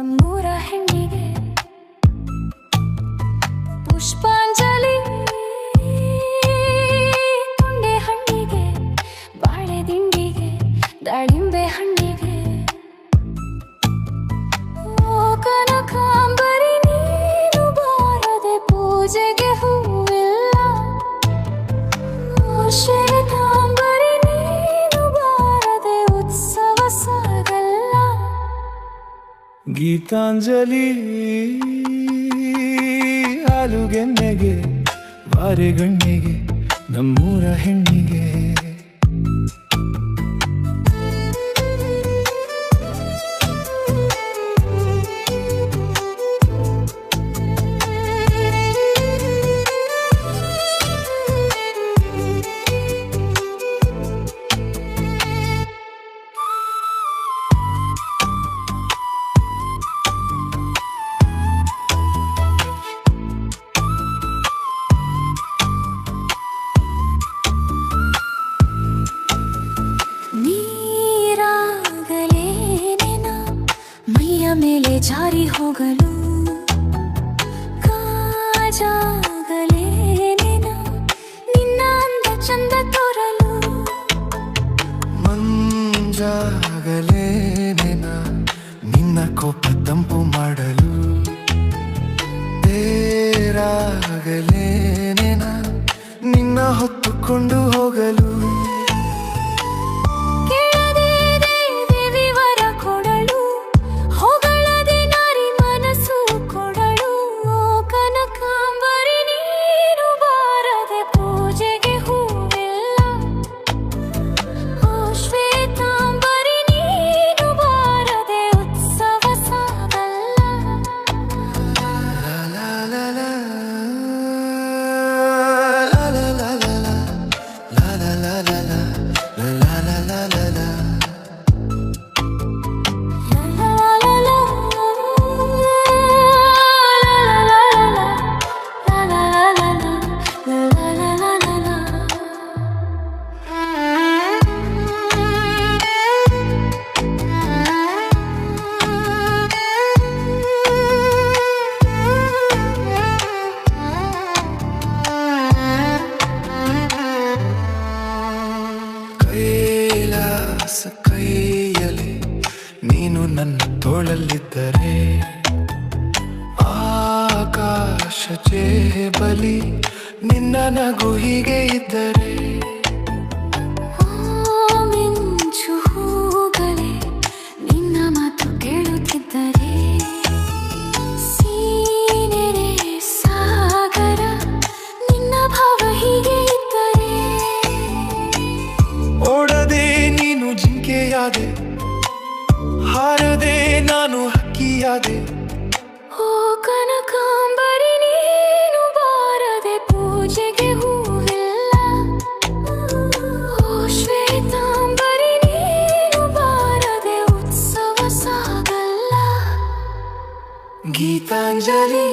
ನಮ್ಮೂರ ಹೆಣ್ಣಿಗೆ ಪುಷ್ಪಾಂಜಲಿ. ಕುಂಡೆ ಹಣ್ಣಿಗೆ ಬಾಳೆ ದಿಂಡಿಗೆ ದಾಳಿಂಬೆ ಹಣ್ಣಿಗೆ. ಕಾಂಬರಿ ನೀನು ಬಾರದೆ ಪೂಜೆಗೆ ಹೂವಿಲ್ಲ. ಗೀತಾಂಜಲಿ ಹಾಲುಗೆನ್ನೆಗೆ ಬಾರೆಗಣ್ಣಿಗೆ ನಮ್ಮೂರ ಹೆಣ್ಣಿಗೆ. ಜಾರಿ ಹೋಗಲು ಕಾಜಾಗಲೇನೆನ ನಿನ್ನ ಅಂದ ಚಂದ ತೋರಲು ಮಂಜಾಗಲೇನೆನ ನಿನ್ನ ಕೋಪ ತಂಪು ಮಾಡಲು ಬೇರಾಗಲೇನೆನ ನಿನ್ನ ಹೊತ್ತುಕೊಂಡು ಹೋಗಲು ಕೈಲಾಸ ಕೈಯಲಿ ನೀನು ನನ್ನ ತೋಳಲ್ಲಿದ್ದರೆ ಆಕಾಶ ಬಲಿ ನಿನ್ನ ನಗು ಹೀಗೆ ಇದ್ದರೆ ಹಾರದೆ ನಾನು ಹಕ್ಕಿಯಾದೆ. ಓ ಕನಕಾಂಬರಿ ನೀನು ಬಾರದೆ ಪೂಜೆಗೆ ಹೂವಿಲ್ಲ. ಓ ಶ್ವೇತಾಂಬರಿ ನೀನು ಬಾರದೆ ಉತ್ಸವ ಸಾಗಲ್ಲ. ಗೀತಾಂಜಲಿ.